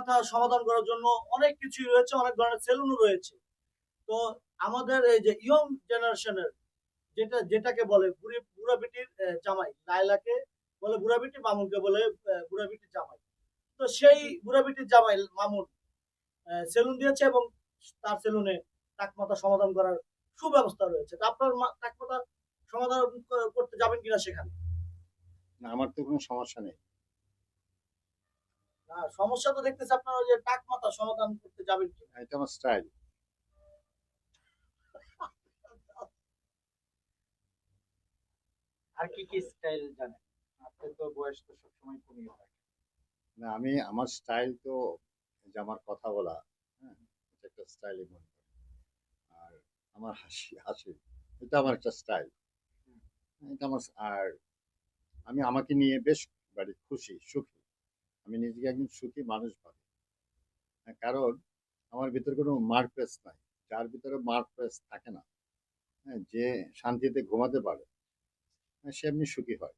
মাথা সমাধান করার জন্য অনেক কিছুই রয়েছে অনেক ধরনের সেলুনও রয়েছে। তো আমাদের এই যে ইয়ং জেনারেশনের যেটা যেটাকে বলে বুড়ি বিটির জামাই লাইলাকে বলে বুড়া বিটি মামুনকে বলে আহ, বুড়া বিটির জামাই। তো সেই বুড়া বিটির জামাই মামুন সেলুন দিয়েছে এবং তার সেলুনে টাক মাথা সমাধান করার সুব্যবস্থা রয়েছে। আপনার মা- টাক মাথা সমাধান করতে যাবেন কিনা সেখানে? না আমার তো কোনো সমস্যা নেই। সমস্যা তো দেখতেছি আপনার যে টাক মাথা সমাধান করতে যাবেন কিনা। এটা আমার স্টাইল। আর কি কি স্টাইল জানেন? আপনি তো বয়স তো সবসময় কমিয়ে থাকে। না আমি আমার স্টাইল তো যে আমার কথা বলা হ্যাঁ এটা একটা স্টাইলই মনে করি। আর আমার হাসি হাসি এটা আমার একটা স্টাইল। এটা আমার আর আমি আমাকে নিয়ে বেশ বাড়ি খুশি সুখী। আমি নিজেকে একজন সুখী মানুষ ভাবি। হ্যাঁ, কারণ আমার ভিতরে কোনো মার্কপ্লেস নাই। যার ভিতরে মার্কপ্লেস থাকে না হ্যাঁ যে শান্তিতে ঘুমাতে পারে হ্যাঁ, সে এমনি সুখী হয়।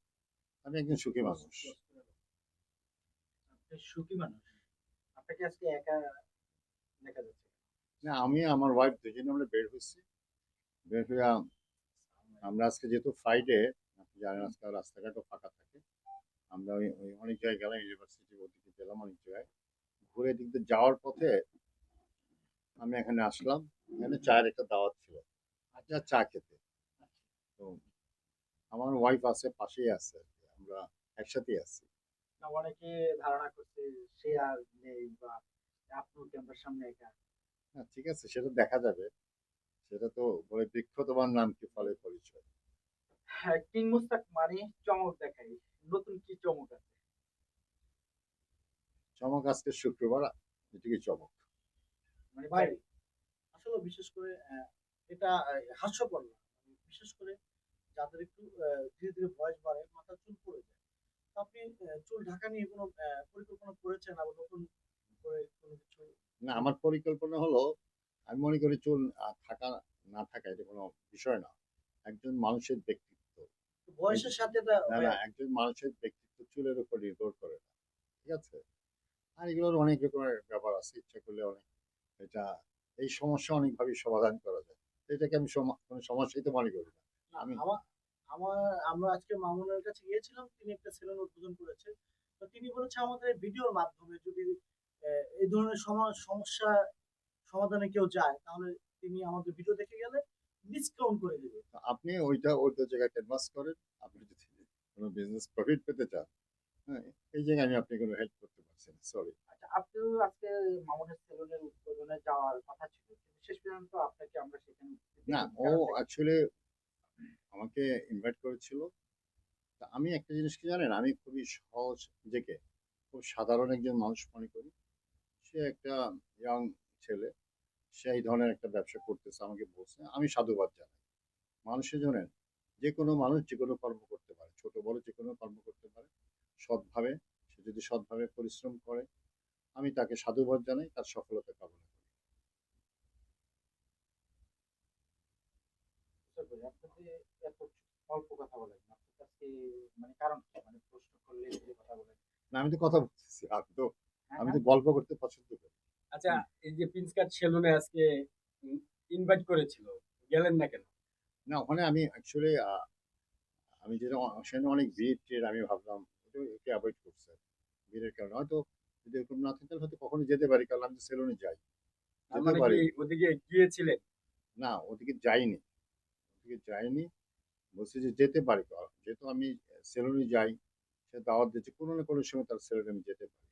আমি একজন সুখী মানুষ। সুখী মানুষ? আপনাকে আজকে একা দেখা যাচ্ছে? না আমি আমার ওয়াইফ দুজনে আমরা বের হয়েছি। বের হয়ে আমরা আজকে যেহেতু ফ্রাইডে আপনি জানেন আজকে রাস্তাঘাটও ফাঁকা থাকে। আমরা ওই অনেক জায়গায় গেলাম ইউনিভার্সিটির ওদিকে গেলাম অনেক জায়গায়। ঘুরে দিক যাওয়ার পথে আমি এখানে আসলাম এখানে চায়ের একটা দাওয়াত ছিল। আচ্ছা চা খেতে। তো আমার ওয়াইফ আছে পাশেই আছে আমরা একসাথেই আছি। অনেকে ধারণা করছে সে আর নেই বা আপনি ক্যামেরার সামনে একা? হ্যাঁ ঠিক আছে সেটা দেখা যাবে। সেটা তো বলে বৃক্ষ তোমার নাম কি ফলে পরিচয়? হ্যাঁ কিং মুস্তাক মানে চমক দেখাই নতুন কি চমক আছে? চমক আজকে শুক্রবার এটুকুই চমক। মানে ভাই আসলে বিশেষ করে এটা হাস্যকর না। মানে বিশেষ করে যাদের একটু ধীরে ধীরে বয়স বাড়ে মাথার চুল পড়ে যায়। আপনি চুল ঢাকা নিয়ে কোনো পরিকল্পনা করেছেন আবার নতুন করে কোনো কিছু? না আমার পরিকল্পনা হলো আমি মনে করি চুল থাকা না থাকা এটা কোনো বিষয় না। একজন মানুষের ব্যক্তিত্ব বয়সের সাথে না একজন মানুষের ব্যক্তিত্ব চুলের উপর নির্ভর করে না ঠিক আছে? আর এগুলোর অনেক রকমের ব্যাপার আছে ইচ্ছা করলে অনেক এটা এই সমস্যা অনেকভাবে সমাধান করা যায়। এটাকে আমি কোনো সমস্যাই তো মনে করি না। আমি- আমার আমার আজকে মামুনের কাছে গিয়েছিলাম তিনি একটা সেলুন উদ্বোধন করেছে তো তিনি বলেছে আমাদের ভিডিওর মাধ্যমে যদি এই ধরনের সম- সমস্যা সমাধানে কেউ যায় তাহলে তিনি আমাদের ভিডিও দেখে গেলে ডিসকাউন্ট করে দেবে। আপনি ওইটা ওইটা জায়গায় ক্যানভাস করেন আপনি যদি কোনো বিজনেস প্রফিট পেতে চান হ্যাঁ এই জায়গায় আমি আপনি কোনো হেল্প করতে পারছি না সরি আচ্ছা আপনিও আজকে মামুনের সেলুনের উদ্বোধনে যাওয়ার কথা ছিল শেষ পর্যন্ত আপনাকে আমরা সেখানে না ও অ্যাকচুয়ালি আমাকে ইনভাইট করেছিল। তা আমি একটা জিনিস কি জানেন আমি খুবই সহজ নিজেকে খুব সাধারণ একজন মানুষ মনে করি। সে একটা ইয়াং ছেলে সে এই ধরনের একটা ব্যবসা করতেছে আমাকে বলছে। আমি সাধুবাদ জানাই। মানুষের জন্য যে কোনো মানুষ যে কোনো কর্ম করতে পারে। ছোট বড় যে কোনো কর্ম করতে পারে। সৎভাবে সে যদি সৎভাবে পরিশ্রম করে আমি তাকে সাধুবাদ জানাই তার সফলতা কামনা করি। মানে মানে না আমি তো কথা বলতেছি। আমি তো হ্যাঁ, আমি হ্যাঁ। তো গল্প করতে পছন্দ করি। আচ্ছা এই যে প্রিন্স কাট সেলুনে আজকে ইনভাইট করেছিল গেলেন না কেন? না ওখানে আমি অ্যাকচুয়ালি আমি যেটা সেখানে অনেক ভিড় আমি ভাবলাম একটু অ্যাভয়েড করছে। ভিড়ের কারণে। হয়তো যদি এরকম না থাকে হয়তো কখনো যেতে পারি কারণ আমি সেলুনে যাই। যেতে মানে পারি। ওদিকে গিয়েছিলেন? না ওদিকে যাইনি। ওদিকে যাইনি। বলছি যে যেতে পারি যেহেতু আমি সেলুনে যাই সে দাওয়াত দিচ্ছে কোনো না কোনো সময় তার সেলুনে আমি যেতে পারি।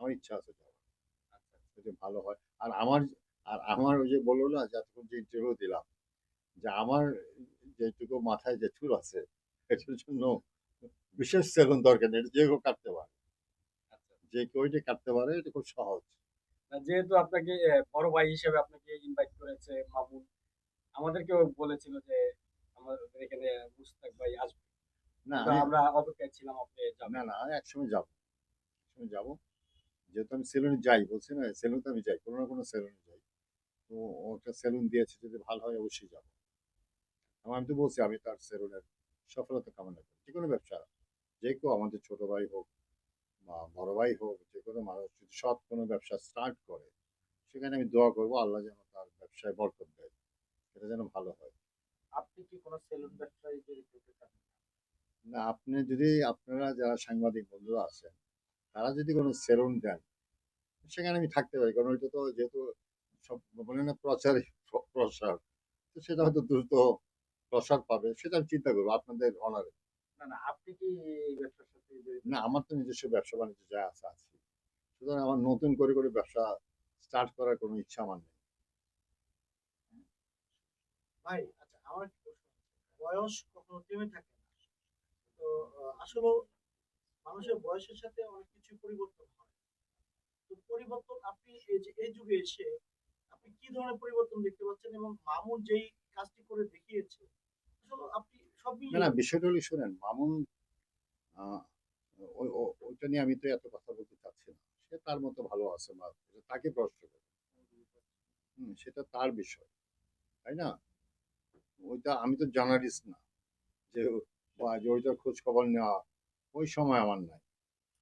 আমার ইচ্ছা আছে আচ্ছা ভালো হয়। আর আমার আর আমার ওই যে বলল না যে এতক্ষণ যে ইন্টারভিউ দিলাম যে আমার যেটুকু মাথায় যে চুল আছে এটার জন্য বিশেষ সেলুন দরকার নেই যে কেউ কাটতে পারে। যে কেউ এটা কাটতে পারে এটা খুব সহজ। যেহেতু আপনাকে বড় ভাই হিসেবে আপনাকে ইনভাইট করেছে মামুন আমাদেরকেও বলেছিল যে আমাদের এখানে মুস্তাক ভাই আসবে। না আমরা অপেক্ষায় ছিলাম আপনি না না একসময় যাব। একসময় যাব। যেহেতু আমি সেলুনে যাই বলছি না সেলুন তো আমি যাই কোনো না কোনো সেলুনে যাই। তো ও একটা সেলুন দিয়েছে যদি ভালো হয় অবশ্যই যাব। আমি তো বলছি আমি তার সেলুনের সফলতা কামনা করি। যে কোনো ব্যবসা যে কেউ আমাদের ছোট ভাই হোক বা বড় ভাই হোক যে কোনো মানুষ যদি সৎ কোনো ব্যবসা স্টার্ট করে সেখানে আমি দোয়া করব আল্লাহ যেন তার ব্যবসায় বরকত দেয়। সেটা যেন ভালো হয়। আপনি কি কোনো সেলুন ব্যবসায় জড়িত না আপনি যদি আপনারা যারা সাংবাদিক বন্ধুরা আছেন তারা যদি কোনো সেলুন দেন সেখানে আমি থাকতে পারি কারণ ওইটা তো যেহেতু সব বলে না প্রচারই প্র- প্রসার তো সেটা হয়তো দ্রুত প্রসার পাবে সেটা আমি চিন্তা করব আপনাদের অনারে না না আপনি কি ব্যবসার সাথে না আমার তো নিজস্ব ব্যবসা বাণিজ্য যা আছে আছে। সুতরাং আমার নতুন করে করে ব্যবসা স্টার্ট করার কোনো ইচ্ছা আমার নেই। ভাই আচ্ছা আমার। বয়স কখনো থেমে থাকে না। তো আসলে মানুষের বয়সের সাথে অনেক কিছু পরিবর্তন হয়। তো পরিবর্তন আপনি এই যুগে এসে আপনি কি ধরনের পরিবর্তন দেখতে পাচ্ছেন এবং মামুন যেই কাজটি করে দেখিয়েছে আপনি সব না বিষয়টা হলো শুনেন মামুন ওই- ওইটা নিয়ে আমি তো এত কথা বলতে চাচ্ছি না। সে তার মতো ভালো আছে বা তাকে প্রশ্ন করে। হুম, সেটা তার বিষয় তাই না? ওইটা আমি তো জার্নালিস্ট না। যে ওইটার খোঁজ খবর নেওয়া ওই সময় আমার নাই।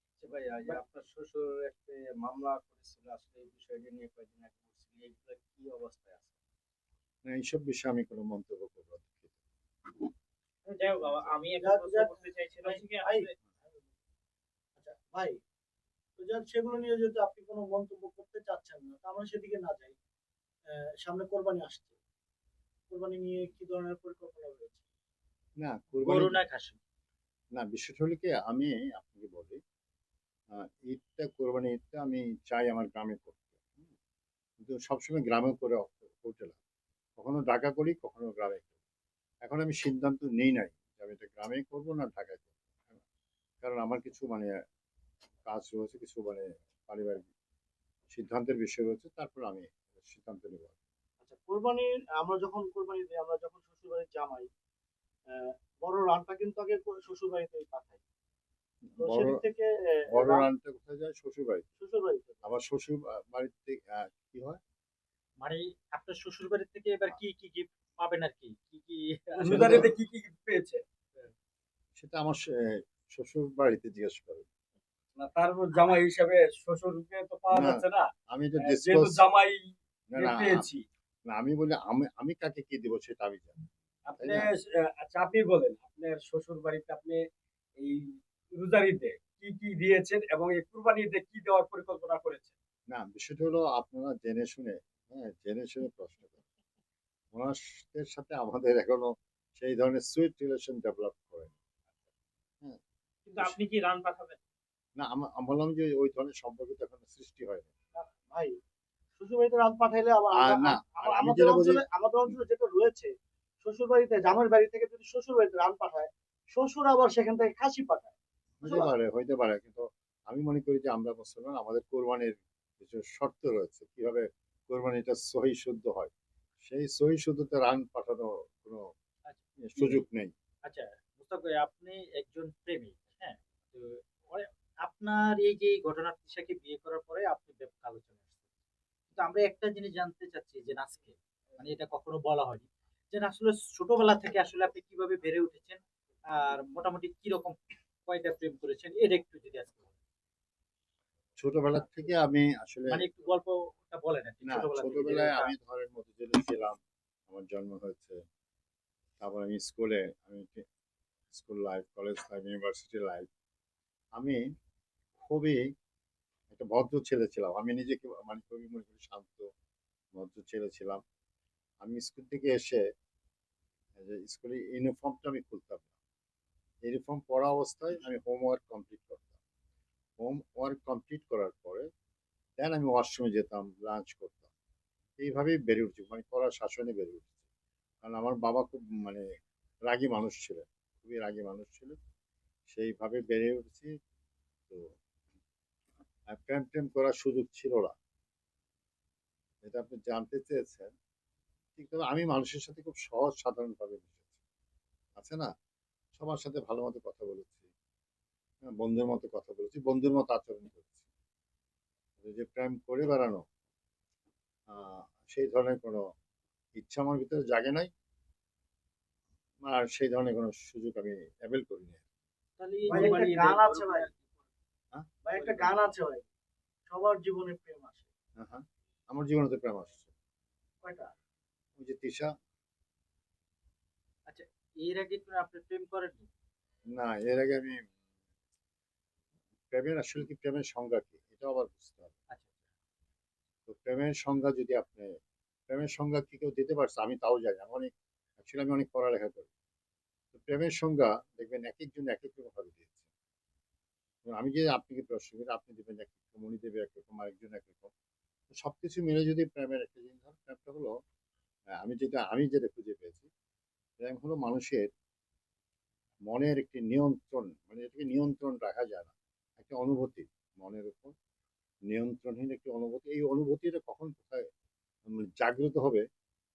আচ্ছা ভাই এই যে আপনার শ্বশুর একটা মামলা করেছিল আসলে এই বিষয়টা নিয়ে কয়েকদিন আগে বলছিল এইগুলো কি অবস্থায় আছে? না, এইসব বিষয়ে আমি কোনো মন্তব্য করব না। যাই হোক আমি একটা প্রশ্ন করতে চাইছিলাম ভাই, যে ভাই, আচ্ছা ভাই তো যাক সেগুলো নিয়ে যদি আপনি কোনো মন্তব্য করতে চাচ্ছেন না তো আমরা সেদিকে না যাই। আহ, সামনে কোরবানি আসছে। কোরবানি নিয়ে কি ধরনের পরিকল্পনা রয়েছে? না গরু কোরবানি না খাসি। না, বিষয়টা হলো কি, আমি আপনাকে বলি ঈদটা কোরবানি ঈদটা আমি চাই আমার গ্রামে করতে। কিন্তু সবসময় গ্রামে করে করতে না কখনো ঢাকা করি, কখনো গ্রামে করি এখন আমি সিদ্ধান্ত নেই নাই যে আমি এটা গ্রামে করব না ঢাকায় করব। কারণ আমার কিছু মানে কাজ রয়েছে, কিছু মানে পারিবারিক সিদ্ধান্তের বিষয় রয়েছে, তারপর আমি সিদ্ধান্ত নেব আচ্ছা কোরবানির, আমরা যখন কোরবানি দিই, আমরা যখন শ্বশুর বাড়ির জামাই বড় রানটা কিন্তু আগে শ্বশুর বাড়িতেই পাঠাই তো বড় সেদিক থেকে বড় রানটা কোথায় যায়? শ্বশুর বাড়ি শ্বশুর বাড়িতে আবার শ্বশুর বাড়িতে কি হয়? মানে আপনার শ্বশুর বাড়ি থেকে এবার কি কি গিফট পাবেন আর কি? কি কি রোজারিতে কি কি পেয়েছে? সেটা আমার শ্বশুর বাড়িতে জিজ্ঞেস করে। না তার জামাই হিসাবে শ্বশুরকে তো পাওয়া যাচ্ছে না। আমি তো জামাই পেয়েছি। না, আমি বলি আমি আমি কাকে কি দিব সেটা আমি জানি। আপনি আচ্ছা আপনি বলেন আপনার শ্বশুর বাড়িতে আপনি এই রোজারিতে কি কি দিয়েছেন এবং এই কুরবানিতে কি দেওয়ার পরিকল্পনা করেছেন? না বিষয়টা হলো আপনারা জেনে শুনে হ্যাঁ জেনে শুনে প্রশ্ন করেন। ওনাদের সাথে আমাদের এখনও সেই ধরনের সুইট রিলেশন ডেভেলপ করে কিন্তু আপনি কি রান পাঠাবেন? না আমা- আমি বললাম যে ওই ধরনের সম্পর্ক তো এখনও সৃষ্টি হয়নি। ভাই শ্বশুর বাড়িতে রান পাঠাইলে আবার না, আর আমি আমাদের অঞ্চলে আমাদের অঞ্চলে যেটা রয়েছে শ্বশুর বাড়িতে জামাইয়ের বাড়ি থেকে যদি শ্বশুর বাড়িতে রান পাঠায় শ্বশুর আবার সেখান থেকে খাসি পাঠায়। পারে হইতে পারে কিন্তু আমি মনে করি যে আমরা মুসলমান আমাদের কোরবানির কিছু শর্ত রয়েছে কীভাবে কোরবানিটা সহি শুদ্ধ হয়। সেই সহি শুদ্ধতে রান পাঠানো কোনো সুযোগ নেই। আচ্ছা মুস্তাক ভাই আপনি একজন প্রেমিক হ্যাঁ? তো আপনার এই যে ঘটনা তিশাকে বিয়ে করার পরে আপনি ব্যাপক আলোচনা আসছে কিন্তু আমরা একটা জিনিস জানতে চাচ্ছি যে আজকে মানে এটা কখনো বলা হয়নি। যে আসলে ছোটবেলা থেকে আসলে আপনি কীভাবে বেড়ে উঠেছেন আর মোটামুটি কি রকম কয়টা প্রেম করেছেন এটা একটু যদি আজকে। ছোটবেলা থেকে আমি আসলে মানে একটু গল্পটা বলেন না ছোটবেলায় আমি ধরেন মধ্যজেলে ছিলাম আমার জন্ম হয়েছে। তারপর আমি স্কুলে আমি school life college life university life আমি খুবই একটা ভদ্র ছেলে ছিলাম। আমি নিজেকে মানে খুবই মনে করি শান্ত ভদ্র ছেলে ছিলাম। আমি স্কুল থেকে এসে এই যে স্কুলে ইউনিফর্মটা আমি খুলতাম না। ইউনিফর্ম পড়া অবস্থায় আমি হোমওয়ার্ক কমপ্লিট করতাম। হোমওয়ার্ক কমপ্লিট করার পরে দেন আমি ওয়াশরুমে যেতাম লাঞ্চ করতাম। এইভাবেই বেড়ে উঠছি মানে কড়া শাসনে বেড়ে উঠছি। কারণ আমার বাবা খুব মানে রাগী মানুষ ছিলেন, খুবই রাগী মানুষ ছিলেন। সেইভাবে বেড়ে উঠছি। তো আর প্রেম করার সুযোগ ছিল না। এটা আপনি জানতে চেয়েছেন। ঠিক তবে আমি মানুষের সাথে খুব সহজ সাধারণভাবে মিশেছি। আছে না? সবার সাথে ভালো মতো কথা বলেছি হ্যাঁ, বন্ধুর মতো কথা বলেছি বন্ধুর মতো আচরণ করেছি। যে প্রেম করে বেড়ানো সেই ধরনের কোনো ইচ্ছা আমার ভিতরে জাগে নাই। আর সেই ধরনের কোনো সুযোগ আমি অ্যাভেল করিনি। তাহলে ভাই একটা মানে গান আছে ভাই। হ্যাঁ? ভাই একটা গান আছে ভাই। সবার জীবনে প্রেম আসে। হ্যাঁ। আমার জীবনে তো প্রেম আসছে। কয়টা? ওই যে তিশা এর আগে কি আপনি প্রেম করেননি? না এর আগে আমি প্রেমের আসলে কি প্রেমের সংজ্ঞা কি? এটা আবার বুঝতে হবে। আচ্ছা তো প্রেমের সংজ্ঞা যদি আপনি প্রেমের সংজ্ঞা কি কেউ দিতে পারছে? আমি তাও জানি আমি অনেক অ্যাকচুয়ালি আমি অনেক পড়ালেখা করি। তো প্রেমের সংজ্ঞা দেখবেন এক একজন এক এক রকম ভাবে দিয়েছে। আমি যে আপনাকে প্রশ্ন করি আপনি দেবেন এক রকম উনি দেবে এক রকম আরেকজন এক রকম। তো সবকিছু মিলে যদি প্রেমের একটা জিনিস প্রেমটা হলো আমি যেটা আমি যেটা খুঁজে পেয়েছি প্রেম হলো মানুষের মনের একটি নিয়ন্ত্রণ মানে এটাকে নিয়ন্ত্রণ রাখা যায় না একটা অনুভূতি মনের উপর। নিয়ন্ত্রণহীন একটি অনুভূতি এই অনুভূতিটা কখন কোথায় জাগ্রত হবে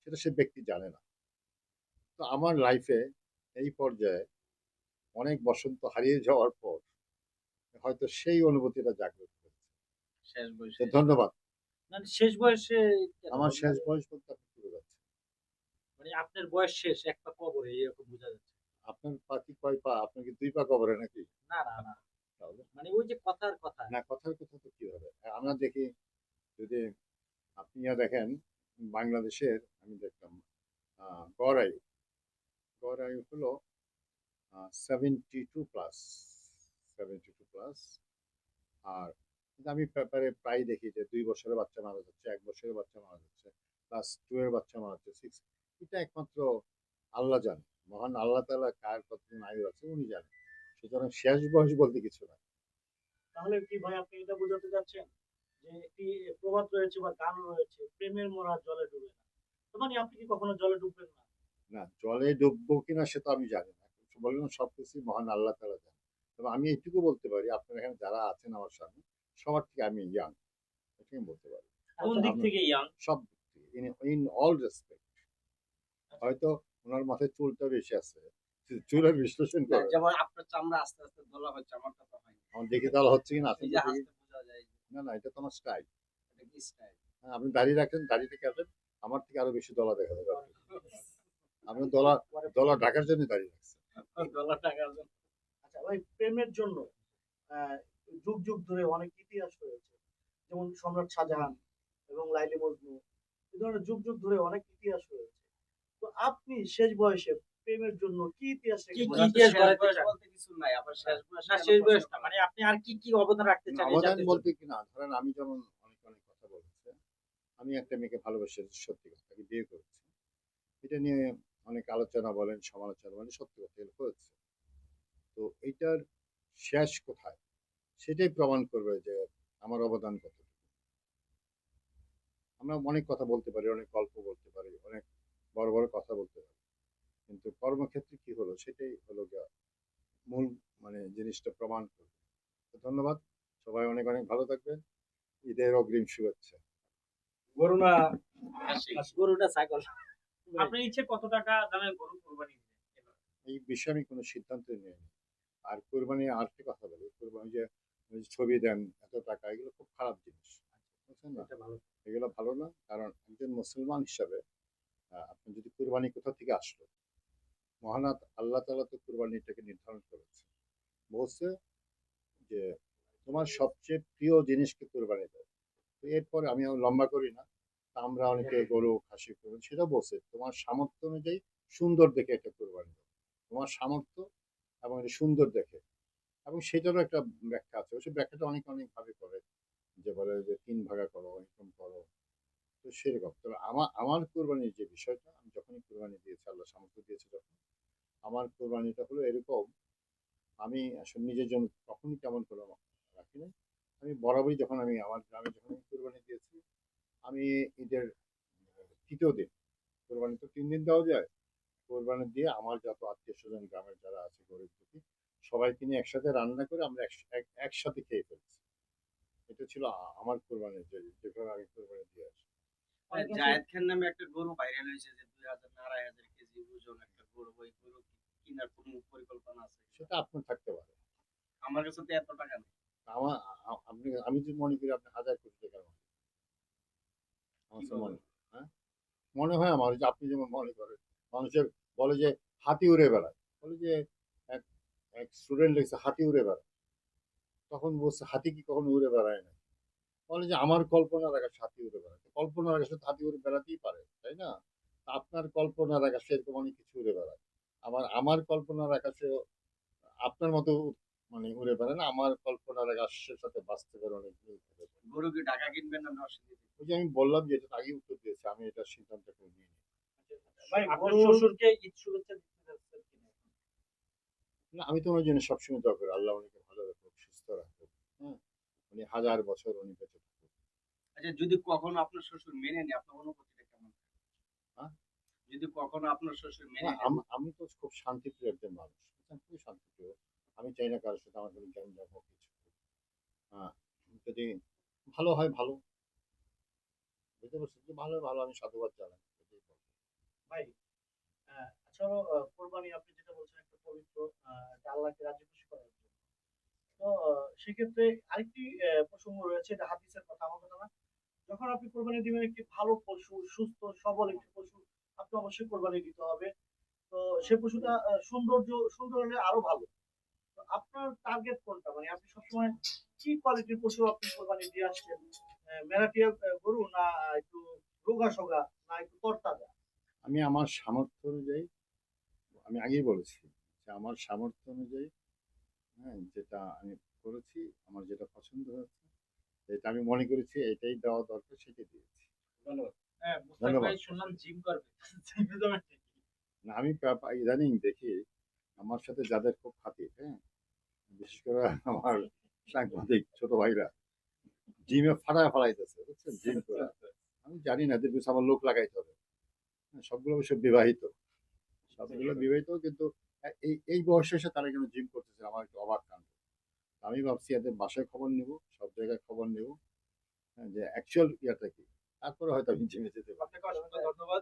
সেটা সে ব্যক্তি জানে না। তো আমার লাইফে এই পর্যায়ে অনেক বসন্ত হারিয়ে যাওয়ার পর হয়তো সেই অনুভূতিটা জাগ্রত হয়েছে। শেষ বয়সে ধন্যবাদ। শেষ বয়সে আমার শেষ বয়স বলতে আপনি পুরো যাচ্ছে মানে আপনার বয়স শেষ এক পা কবরে এরকম বোঝা যাচ্ছে। আপনার পা কি কয় পা? আপনার কি দুই পা কবরে নাকি? না না না। তাহলে? মানে ওই যে কথার কথা। না কথার কথা তো কি হবে? আমরা দেখি যদি আপনি ইয়া দেখেন বাংলাদেশের আমি দেখলাম আহ, গড় আয়ু গড় আয়ু হলো seventy two plus seventy two plus আর আমি পেপারে প্রায় দেখি যে দুই বছরের বাচ্চা মারা যাচ্ছে এক বছরের বাচ্চা মারা যাচ্ছে ক্লাস টু এর বাচ্চা মারা যাচ্ছে সিক্স এটা একমাত্র আল্লাহ জানে। মহান আল্লাহ তালা কার কতদিন আয়ু আছে উনি জানেন। সুতরাং শেষ বয়স বলতে কিছু না তাহলে কি ভাই আপনি এটা বোঝাতে যাচ্ছেন যে একটি প্রবাদ রয়েছে বা গান রয়েছে প্রেমের মরা জলে ডুবে না? মানে আপনি কি কখনো জলে ডুববেন না? না জলে ডুববো কিনা সে তো আমি জানি না। বললাম সবকিছু মহান আল্লাহ তালা জানে তবে আমি এইটুকু বলতে পারি আপনার এখানে যারা আছেন আমার সামনে সবার থেকে আমি ইয়াং এটাকে আমি বলতে পারি। কোন দিক থেকে ইয়াং সব দিক থেকে ইন অল রেসপেক্ট হয়তো ওনার মাথায় চুলটা বেশি আছে। চুলের বিশ্লেষণ করে। যেমন আপনার চামড়া আস্তে আস্তে দলা হচ্ছে আমারটা তো হয়নি। আমার দেখে তাহলে হচ্ছে কিনা? আসলে না না এটা তো আমার স্টাইল। এটা কি স্টাইল? আপনি দাড়ি রাখেন দাড়িতে কাটেন আমার থেকে আরও বেশি দলা দেখা যাবে আপনি দলা দলা ঢাকার জন্য দাঁড়িয়ে রাখছেন। দলা ঢাকার জন্য। আচ্ছা ভাই প্রেমের জন্য আহ, যুগ যুগ ধরে অনেক ইতিহাস রয়েছে। যেমন সম্রাট শাহজাহান এবং লাইলি মজনু এই ধরনের যুগ যুগ ধরে অনেক ইতিহাস রয়েছে। তো আপনি শেষ বয়সে প্রেমের জন্য কি ইতিহাস কি- কি ইতিহাস শেষ গড়াতে বয়স চান? বলতে কিছু নাই আবার শেষ বয়স না শেষ বয়স না মানে আপনি আর কি কি অবদান রাখতে চান অবদান বলতে কি না ধরেন আমি যেমন অনেক অনেক কথা বলেছে আমি একটা মেয়েকে ভালোবেসে সত্যি কথা তাকে বিয়ে করেছি। এটা নিয়ে অনেক আলোচনা বলেন সমালোচনা বলেন সত্যি কথা হয়েছে। তো এইটার শেষ কোথায়? সেটাই প্রমাণ করবে যে আমার অবদান কতটুকু। আমরা অনেক কথা বলতে পারি অনেক গল্প বলতে পারি অনেক বড় বড় কথা বলতে পারি কিন্তু কর্মক্ষেত্রে কি হলো সেটাই হলো মূল মানে জিনিসটা প্রমাণ করবে। ধন্যবাদ। সবাই অনেক অনেক ভালো থাকবেন। ঈদের অগ্রিম শুভেচ্ছা। গরু না হাসি গরুটা ছাগল। আপনার ইচ্ছে কত টাকা দামে গরু কোরবানি এই বিষয়ে আমি কোনো সিদ্ধান্ত নিইনি আর কোরবানি আরেকটি কথা বলি। কোরবানি যে ছবি দেন এত টাকা এগুলো খুব খারাপ জিনিস। বুঝছেন না এটা ভালো। এগুলো ভালো না। কারণ একজন মুসলমান হিসাবে আপনি যদি কুরবানি কোথা থেকে আসলো? মহানাথ আল্লাহ তালা তো কুরবানিটাকে নির্ধারণ করেছে বলছে যে তোমার সবচেয়ে প্রিয় জিনিসকে কুরবানি দাও। তো এরপরে আমি লম্বা করি না। আমরা অনেকে গরু খাসি করব সেটা বলছে তোমার সামর্থ্য অনুযায়ী সুন্দর দেখে একটা কোরবানি দাও। তোমার সামর্থ্য এবং এটা সুন্দর দেখে। এবং সেটারও একটা ব্যাখ্যা আছে। সেই ব্যাখ্যাটা অনেক অনেকভাবে করে। যে বলে যে তিন ভাগা করো এরকম করো তো সেরকম। তবে আমার আমার কোরবানির যে বিষয়টা, আমি যখনই কোরবানি দিয়েছি, আল্লাহ সামর্থ্য দিয়েছে যখন, আমার কোরবানিটা হলো এরকম, আমি আসলে নিজের জন্য কখনই কেমন করে রাখি না আমি বরাবরই যখন আমি আমার গ্রামে যখন কোরবানি দিয়েছি, আমি ঈদের তৃতীয় দিন, কোরবানি তো তিন দিন দেওয়া যায়, কোরবানি দিয়ে আমার যত আত্মীয় স্বজন গ্রামের যারা আছে, গরিব দুঃখী, সবাইকে নিয়ে একসাথে রান্না করে আমরা একস- এক- একসাথে খেয়ে ফেলছি। এটা ছিল আমার কোরবানির যে, যেভাবে আমি কোরবানি দিয়ে আসি। জায়েদ খান নামে একটা গরু ভাইরাল হয়েছে যে দুই হাজার আড়াই হাজার কেজি ওজন একটা গরু ওই গরু কেনার কোনো পরিকল্পনা আছে? সেটা আপনার থাকতে পারে। আমার কাছে তো এত টাকা নেই। আমার আপনি আমি যদি মনে করি আপনি হাজার কোটি। আমার মনে হ্যাঁ মনে হয় আমার যে আপনি যেমন মনে করেন মানুষের বলে যে হাতি উড়ে বেড়ায় বলে যে এক এক স্টুডেন্ট লিখছে হাতি উড়ে বেড়ায় তখন বলছে হাতি কি কখনো উড়ে বেড়ায় না বলে যে আমার কল্পনার আকাশে হাতি উড়ে বেড়ায় কল্পনার আকাশে হাতি উড়ে বেড়াতেই পারে তাই না? আপনার কল্পনার আকাশে এরকম অনেক কিছু উড়ে বেড়ায়। আবার আমার কল্পনার আকাশে আপনার মতো মানে উড়ে বেড়ায় না আমার কল্পনার আকাশের সাথে বাস্তবের অনেক মিল থাকে। গরুকে ঢাকা কিনবেন না ওই যে আমি বললাম যে এটা আগে উত্তর দিয়েছি আমি এটা সিদ্ধান্ত করে নিয়ে আপনার শ্বশুরকে ঈদ শুভেচ্ছা দিতে না আমি তো ওনার জন্য সবসময় দোয়া করি আল্লাহ উনিকে ভালো রাখুক সুস্থ রাখুক হ্যাঁ উনি হাজার বছর উনি বেঁচে থাকুক আচ্ছা যদি কখনো আপনার শ্বশুর মেনে নেয় আপনার অনুভূতিটা কেমন? হ্যাঁ? যদি কখনো আপনার শ্বশুর মেনে আম- তো খুব শান্তিপ্রিয় একজন মানুষ? খুবই শান্তিপ্রিয়। আমি চাই না কারোর সাথে আমার কোনো জ্ঞান যাব কিছু হ্যাঁ যদি ভালো হয় ভালো। বুঝতে পারছি যদি ভালো হয় ভালো। আমি সাধুবাদ জানাই। ভাই আচ্ছা আহ, কোরবানি আপনি যেটা বলছেন একটা পবিত্র আহ, আল্লাহকে রাজি তো সেক্ষেত্রে আরেকটি প্রসঙ্গ রয়েছে, এটা হাদিসের কথা, আমার কথা না। যখন আপনি কোরবানি দিবেন, একটি ভালো পশু, সুস্থ, সবল একটি পশু, আপনি অবশ্যই কোরবানি দিতে হবে। তো সে পশুটা সৌন্দর্য সুন্দর হলে আরও ভালো। আপনার টার্গেট কোনটা? মানে আপনি সবসময় কি কোয়ালিটির পশু আপনি কোরবানি দিয়ে আসছেন? মেরাটিয়া গরু না একটু রোগা সোগা, না একটু তরতাজা? আমি আমার সামর্থ্য অনুযায়ী, আমি আগেই বলেছি যে আমার সামর্থ্য অনুযায়ী হ্যাঁ যেটা আমি করেছি আমার যেটা পছন্দ হয়েছে যেটা আমি মনে করেছি এটাই দেওয়া দরকার সেটাই দিয়েছি। ধন্যবাদ। হ্যাঁ? না আমি ইদানিং দেখি আমার সাথে যাদের খুব খাতির হ্যাঁ বিশেষ করে আমার সাংবাদিক ছোট ভাইরা জিমে ফাড়ায় ফাড়াইতেছে বুঝছেন? জিম করে। আমি জানি না এদের আমার লোক লাগাইতে হবে। হ্যাঁ, সবগুলো অবশ্য বিবাহিত। সবগুলো বিবাহিত কিন্তু এই এই বয়সে এসে তারা কিন্তু জিম করতেছে? আমার একটু অবাক কাণ্ড। আমি ভাবছি এদের বাসায় খবর নেব সব জায়গায় খবর নেব। হ্যাঁ, যে অ্যাকচুয়াল ইয়াটা কি? তারপরে হয়তো আমি জিমে যেতে পারি ধন্যবাদ।